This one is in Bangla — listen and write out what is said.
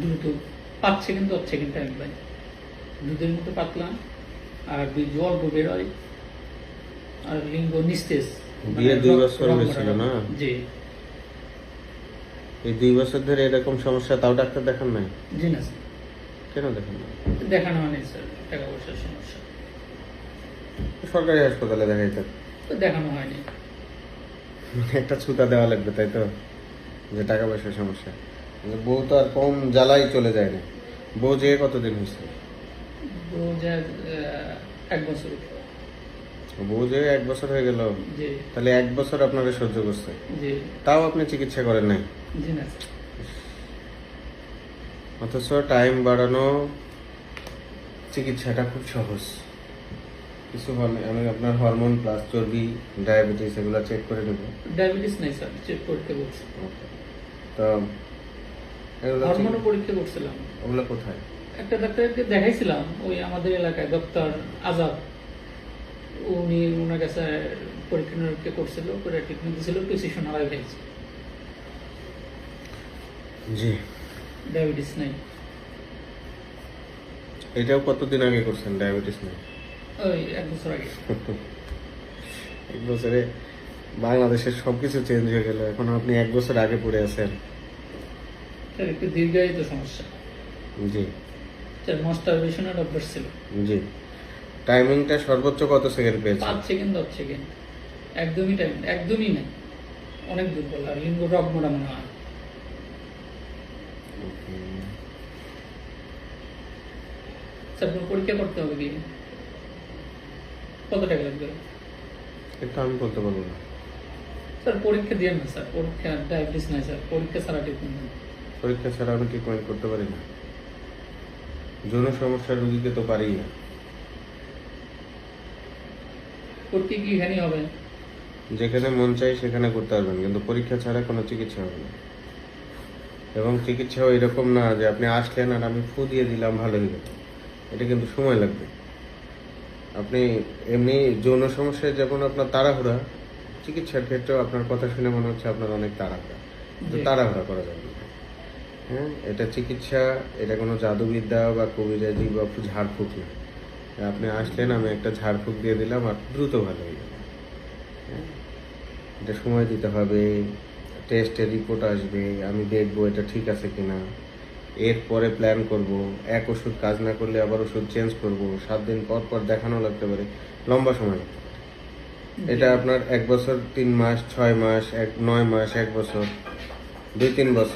দ্রুত পাঁচ সেকেন্ড দশ সেকেন্ড টাইম পাই দুধের মতো পাতলা আর বীজ অল্প বেরোয় আর লিঙ্গ নিস্তেজ। বিয়ে মানে দুই বছর হয়েছিল না? জি। এই দুই বছর ধরে এরকম সমস্যা তাও ডাক্তার দেখান নাই? জি না স্যার। কেন দেখান নাই? দেখানো হয়নি স্যার। টাকা পয়সার সমস্যা। সরকারি হাসপাতালে দেখাইতে তো। দেখানো হয়নি। একটা ছুতা দেওয়া লাগবে তাই তো? যে টাকা পয়সার সমস্যা। বউ তো আর কম জ্বালাই চলে যায় না। বউ যে কতদিন হয়েছে? দু হাজার এক বছর বউ যে এক বছর হয়ে গেল। তাহলে এক বছর আপনারা সহ্য করছে। তাও আপনি চিকিৎসা করেন নাই? না অথচ টাইম বাড়ানো চিকিৎসাটা খুব সহজ। কিছু আমি আপনার হরমোন প্লাস চর্বি ডায়াবেটিস এগুলো চেক করে নেব। ডায়াবেটিস নাই স্যার চেক করতে বলছি। তো হরমোনও পরীক্ষা করছিলাম। ওগুলো কোথায়? একটা ডাক্তারকে দেখাইছিলাম ওই আমাদের এলাকায় ডক্টর আজাদ। উনি ওনার কাছে পরীক্ষা নিরীক্ষা করছিল করে ট্রিটমেন্ট দিয়েছিল প্রেসিশন হারাই ফেলছে জি। ডায়াবেটিস নাই। এটাও কতদিন আগে করছেন ডায়াবেটিস নেই? ওই এক বছর আগে। এক বছরে বাংলাদেশের সবকিছু চেঞ্জ হয়ে গেল এখন আপনি এক বছর আগে পড়ে আছেন। তার একটু দীর্ঘায়িত সমস্যা। জি। তার মাস্টারবেশনের অভ্যাস ছিল। জি। টাইমিংটা সর্বোচ্চ কত সেকেন্ড পেয়েছেন পাঁচ সেকেন্ড দশ সেকেন্ড একদমই টাইম একদমই নাই। অনেক দুর্বল আর লিঙ্গ রক মোটা মনে হয়। স্যার কোনো পরীক্ষা করতে হবে কি? কত টাকা লাগবে? এটা আমি বলতে পারব না। স্যার পরীক্ষা দিয়ে না স্যার। পরীক্ষা ডায়াবেটিস নাই স্যার। পরীক্ষা ছাড়া ট্রিটমেন্ট পরীক্ষা ছাড়া আমি ট্রিটমেন্ট করতে পারি না। যৌন সমস্যার রুগীকে তো পারি না। পরীক্ষা কি এখানেই হবে? যেখানে মন চাই সেখানে করতে পারবেন কিন্তু পরীক্ষা ছাড়া কোনো চিকিৎসা হবে না। এবং চিকিৎসাও এরকম না যে আপনি আসলেন আর আমি ফু দিয়ে দিলাম ভালো হয়ে গেল। এটা কিন্তু সময় লাগবে। আপনি এমনি যৌন সমস্যায় যেমন আপনার তাড়াহুড়া চিকিৎসার ক্ষেত্রেও আপনার কথা শুনে মনে হচ্ছে আপনার অনেক তাড়াহুড়া। কিন্তু তাড়াহুড়া করা যাবে হ্যাঁ এটা চিকিৎসা এটা কোনো জাদুবিদ্যা বা কবিরাজি বা ঝাড়ফুঁক না আপনি আসলেন আমি একটা ঝাড়ফুঁক দিয়ে দিলাম আর দ্রুত ভালো হয়ে গেল হ্যাঁ? এটা সময় দিতে হবে টেস্টের রিপোর্ট আসবে আমি দেখব এটা ঠিক আছে কি না এরপরে প্ল্যান করব এক ওষুধ কাজ না করলে আবার ওষুধ চেঞ্জ করব সাত দিন পর পর দেখানো লাগতে পারে লম্বা সময় লাগতে পারে। এটা আপনার এক বছর তিন মাস ছয় মাস এক নয় মাস এক বছর দুই তিন বছর